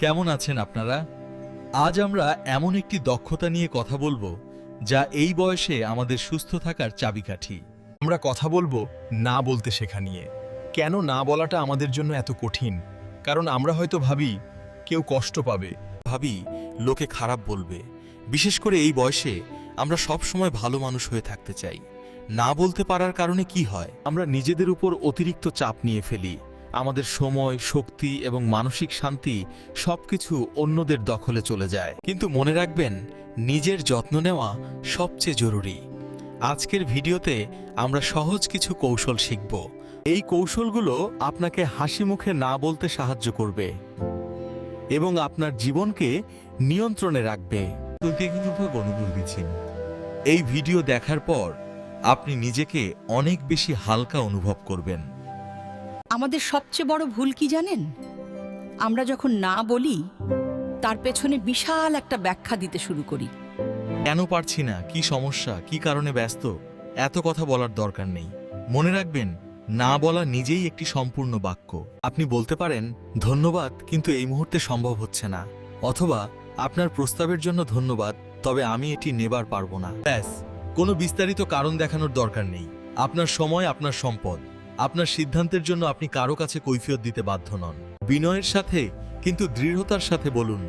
কেমন আছেন আপনারা? আজ আমরা এমন একটি দক্ষতা নিয়ে কথা বলব যা এই বয়সে আমাদের সুস্থ থাকার চাবিকাঠি। আমরা কথা বলব না বলতে শেখা নিয়ে। কেন না বলাটা আমাদের জন্য এত কঠিন? কারণ আমরা হয়তো ভাবি কেউ কষ্ট পাবে। ভাবি লোকে খারাপ বলবে। বিশেষ করে এই বয়সে আমরা সব সময় ভালো মানুষ হয়ে থাকতে চাই। না বলতে পারার কারণে কি হয়? আমরা নিজেদের উপর অতিরিক্ত চাপ নিয়ে ফেলি। আমাদের সময় শক্তি এবং মানসিক শান্তি সবকিছু অন্যদের দখলে চলে যায়। কিন্তু মনে রাখবেন নিজের যত্ন নেওয়া সবচেয়ে জরুরি। আজকের ভিডিওতে আমরা সহজ কিছু কৌশল শিখব। এই কৌশলগুলো আপনাকে হাসি মুখে না বলতে সাহায্য করবে এবং আপনার জীবনকে নিয়ন্ত্রণে রাখবে। এই ভিডিও দেখার পর আপনি নিজেকে অনেক বেশি হালকা অনুভব করবেন। আমাদের সবচেয়ে বড় ভুল কি জানেন? আমরা যখন না বলি, তার পেছনে বিশাল একটা ব্যাখ্যা দিতে শুরু করি। কেন পারছি না? কি সমস্যা? কি কারণে ব্যস্ত? এত কথা বলার দরকার নেই। মনে রাখবেন, না বলা নিজেই একটি সম্পূর্ণ বাক্য। আপনি বলতে পারেন, ধন্যবাদ, কিন্তু এই মুহূর্তে সম্ভব হচ্ছে না। অথবা, আপনার প্রস্তাবের জন্য ধন্যবাদ, তবে আমি এটি নেবার পারব না। ব্যাস, কোনো বিস্তারিত কারণ দেখানোর দরকার নেই। আপনার সময়, আপনার সম্পদ। আপনার সিদ্ধান্তের জন্য আপনি কারও কাছে কৈফিয়ত দিতে বাধ্য নন। বিনয়ের সাথে, কিন্তু দৃঢ়তার সাথে বলুন,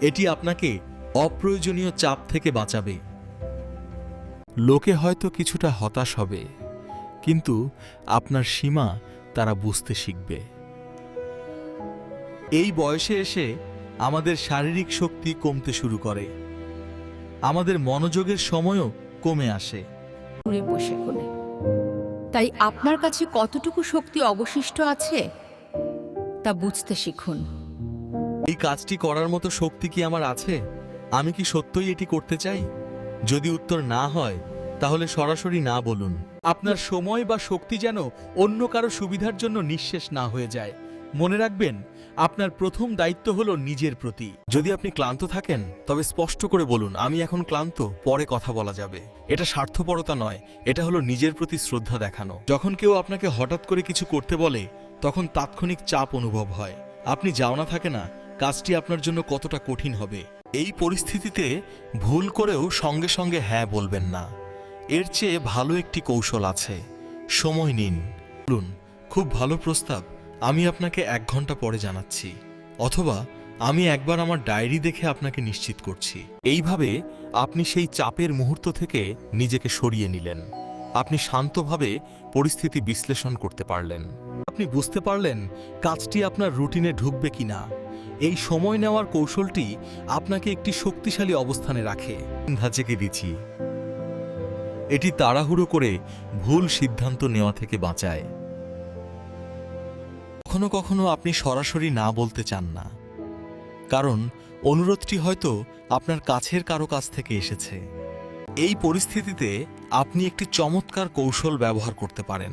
এটি আপনাকে অপ্রয়োজনীয় চাপ থেকে বাঁচাবে। লোকে হয়তো কিছুটা হতাশ হবে, কিন্তু আপনার সীমা তারা বুঝতে শিখবে। এই বয়সে এসে আমাদের শারীরিক শক্তি কমতে শুরু করে। আমাদের মনোযোগের সময়ও কমে আসে। বসে কোণে। তাই আপনার কাছে কতটুকু শক্তি অবশিষ্ট আছে? তা বুঝতে শিখুন। এই কাজটি করার মতো শক্তি কি আমার আছে? আমি কি সত্যই এটি করতে চাই? যদি উত্তর না হয়, তাহলে সরাসরি না বলুন। আপনার সময় বা শক্তি যেন অন্য কারও সুবিধার জন্য নিঃশেষ না হয়ে যায়। মনে রাখবেন, আপনার প্রথম দায়িত্ব হলো নিজের প্রতি। যদি আপনি ক্লান্ত থাকেন, তবে স্পষ্ট করে বলুন, আমি এখন ক্লান্ত, পরে কথা বলা যাবে। এটা স্বার্থপরতা নয়, এটা হলো নিজের প্রতি শ্রদ্ধা দেখানো। যখন কেউ আপনাকে হঠাৎ করে কিছু করতে বলে, তখন তাৎক্ষণিক চাপ অনুভব হয়। আপনি যাওনা থাকে না, কাজটি আপনার জন্য কতটা কঠিন হবে। এই পরিস্থিতিতে ভুল করেও সঙ্গে সঙ্গে হ্যাঁ বলবেন না। এর চেয়ে ভালো একটি কৌশল আছে। সময় নিন। বলুন, খুব ভালো প্রস্তাব। আমি আপনাকে এক ঘণ্টা পরে জানাচ্ছি, অথবা আমি একবার আমার ডায়েরি দেখে আপনাকে নিশ্চিত করছি। এইভাবে আপনি সেই চাপের মুহূর্ত থেকে নিজেকে সরিয়ে নিলেন। আপনি শান্তভাবে পরিস্থিতি বিশ্লেষণ করতে পারলেন। আপনি বুঝতে পারলেন কাজটি আপনার রুটিনে ঢুকবে কিনা। এই সময় নেওয়ার কৌশলটি আপনাকে একটি শক্তিশালী অবস্থানে রাখে। ধাঁচেকে দিচ্ছি। এটি তাড়াহুড়ো করে ভুল সিদ্ধান্ত নেওয়া থেকে বাঁচায়। কখনো কখনো আপনি সরাসরি না বলতে চান না। কারণ অনুরোধটি হয়তো আপনার কাছের কারও কাছ থেকে এসেছে। এই পরিস্থিতিতে আপনি একটি চমৎকার কৌশল ব্যবহার করতে পারেন।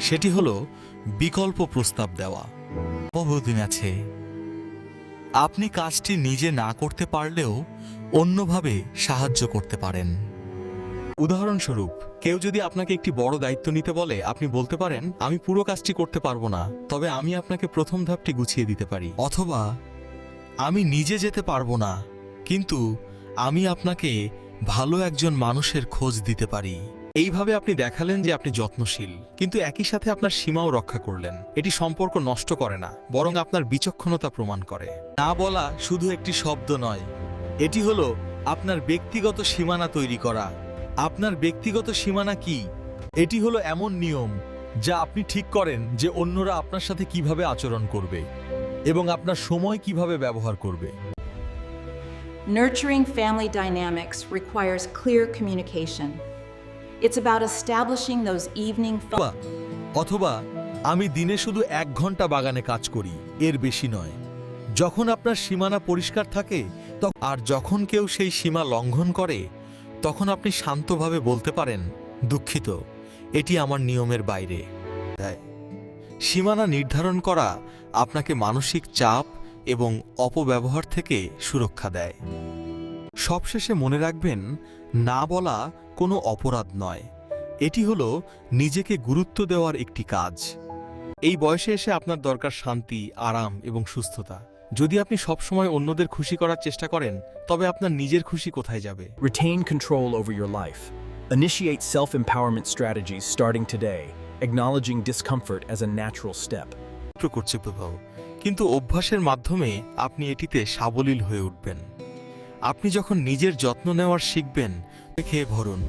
সেটি হলো বিকল্প প্রস্তাব দেওয়া। বহুদিন আছে। আপনি কাজটি নিজে না করতে পারলেও অন্যভাবে সাহায্য করতে পারেন। উদাহরণস্বরূপ কেউ যদি আপনাকে একটি বড় দায়িত্ব নিতে বলে, আপনি বলতে পারেন, আমি পুরো কাজটি করতে পারব না, তবে আমি আপনাকে প্রথম ধাপটি গুছিয়ে দিতে পারি। অথবা, আমি নিজে যেতে পারব না, কিন্তু আমি আপনাকে ভালো একজন মানুষের খোঁজ দিতে পারি। এইভাবে আপনি দেখালেন যে আপনি যত্নশীল, কিন্তু একই সাথে আপনার সীমাও রক্ষা করলেন। এটি সম্পর্ক নষ্ট করে না, বরং আপনার বিচক্ষণতা প্রমাণ করে। না বলা শুধু একটি শব্দ নয়, এটি হলো আপনার ব্যক্তিগত সীমানা তৈরি করা। আপনার ব্যক্তিগত সীমানা কি? এটি হলো এমন নিয়ম যা আপনি ঠিক করেন যে অন্যরা আপনার সাথে কীভাবে আচরণ করবে এবং আপনার সময় কীভাবে ব্যবহার করবে। Nurturing family dynamics requires clear communication. It's about establishing those evening অথবা আমি দিনে শুধু এক ঘণ্টা বাগানে কাজ করি এর বেশি নয়। যখন আপনার সীমানা পরিষ্কার থাকে তখন আর যখন কেউ সেই সীমা লঙ্ঘন করে তখন আপনি শান্তভাবে বলতে পারেন, দুঃখিত, এটি আমার নিয়মের বাইরে। সীমানা নির্ধারণ করা আপনাকে মানসিক চাপ এবং অপব্যবহার থেকে সুরক্ষা দেয়। সবশেষে মনে রাখবেন, না বলা কোনো অপরাধ নয়। এটি হলো নিজেকে গুরুত্ব দেওয়ার একটি কাজ। এই বয়সে এসে আপনার দরকার শান্তি, আরাম এবং সুস্থতা। যদি আপনি সবসময় অন্যদের খুশি করার চেষ্টা করেন তবে আপনার নিজের খুশি কোথায় যাবে? Retain control over your life. Initiate self empowerment strategies starting today, acknowledging discomfort as a natural step. মাত্র করছে প্রভাব। কিন্তু অভ্যাসের মাধ্যমে আপনি এটিতে সাবলীল হয়ে উঠবেন। আপনি যখন নিজের যত্ন নেওয়ার শিখবেন খেয়ে ভরুন।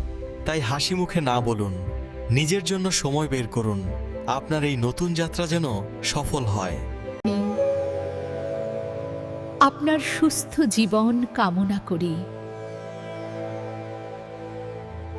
তাই হাসি মুখে না বলুন। নিজের জন্য সময় বের করুন। আপনার এই নতুন যাত্রা যেন সফল হয়। আপনার সুস্থ জীবন কামনা করি।